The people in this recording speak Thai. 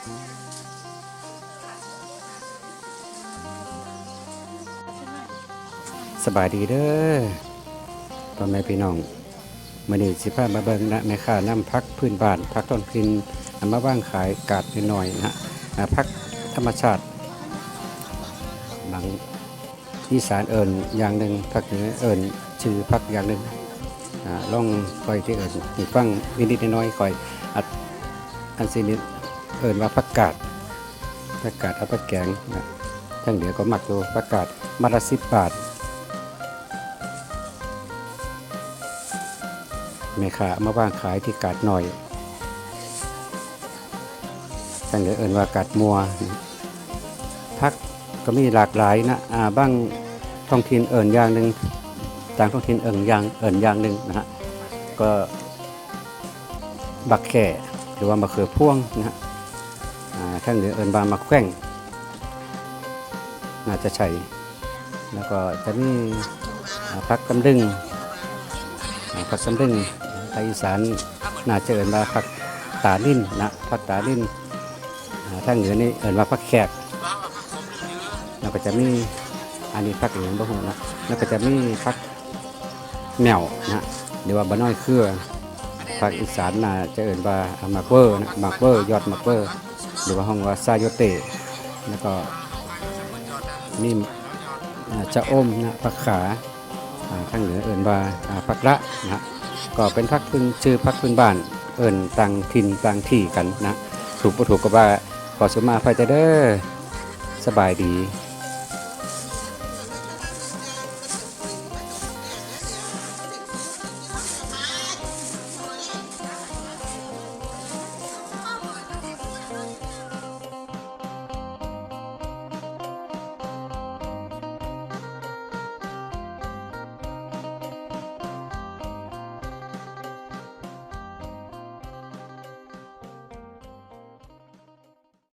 สบายดีเด้อพ่อแม่พี่น้องมื้อนี้สิพามาเบิ่งนะแม่ค้านํพักพื้นบ้านพักต้นพินเอามาว่างขายกาดน้อยนะฮะพักธรรมชาติบางอีสานเอิญอย่างหนึ่งภาคเหนือเอิญชื่อพักอย่างหนึ่งอ่าลองคอยที่เอิญฟังนิดๆน้อยๆคอยอัดอันสินิด เอิญว่าพักกาดพักกาดเอาไปแกงนะทั้งเหนือก็มักดูพักกาดมาละสิบบาทแม่ค้าเอามาว่างขายที่กาดหน่อยตั้งแต่เอินว่ากาดมัวพักก็มีหลากหลายนะอ่าบ้างท้องถิ่นเอินอย่างหนึ่งต่างท้องถิ่นเอินอย่างเอินอย่างหนึ่งนะฮะก็บักแข่หรือว่ามะเขือพ่วงนะฮะ อ่าข้างเหนือเอินบามะแข้งน่าจะใช่แล้วก็จะมีอ่พักกำลึงผักสำลึงภาคอีสานน่าจะเอินว่าผักตาลิ้นนะผักตาลิ้นอ่าทางเหนือนี่เอินว่าผักแขกแล้วก็จะมีอันนี้ผักอื่นบ่ฮู้นะแล้วก็จะมีผักแมวนะหรือว่าบะน้อยเครือภาคอีสานน่าจะเอินว่าหมักเวอร์นะหมักเวอร์ยอดหมักเวอร์ หรือว่าห้องว่าซาโยเตะแล้วก็นี่จะอมนะผักขาอ่าทางเหนือเอินว่าผักละนะฮะก็เป็นพักพื้นชื่อพักพื้นบ้านเอินต่างถิ่นต่างที่กันนะถูกประถูกก็ว่าขอสมาภัยเดอร์สบายดี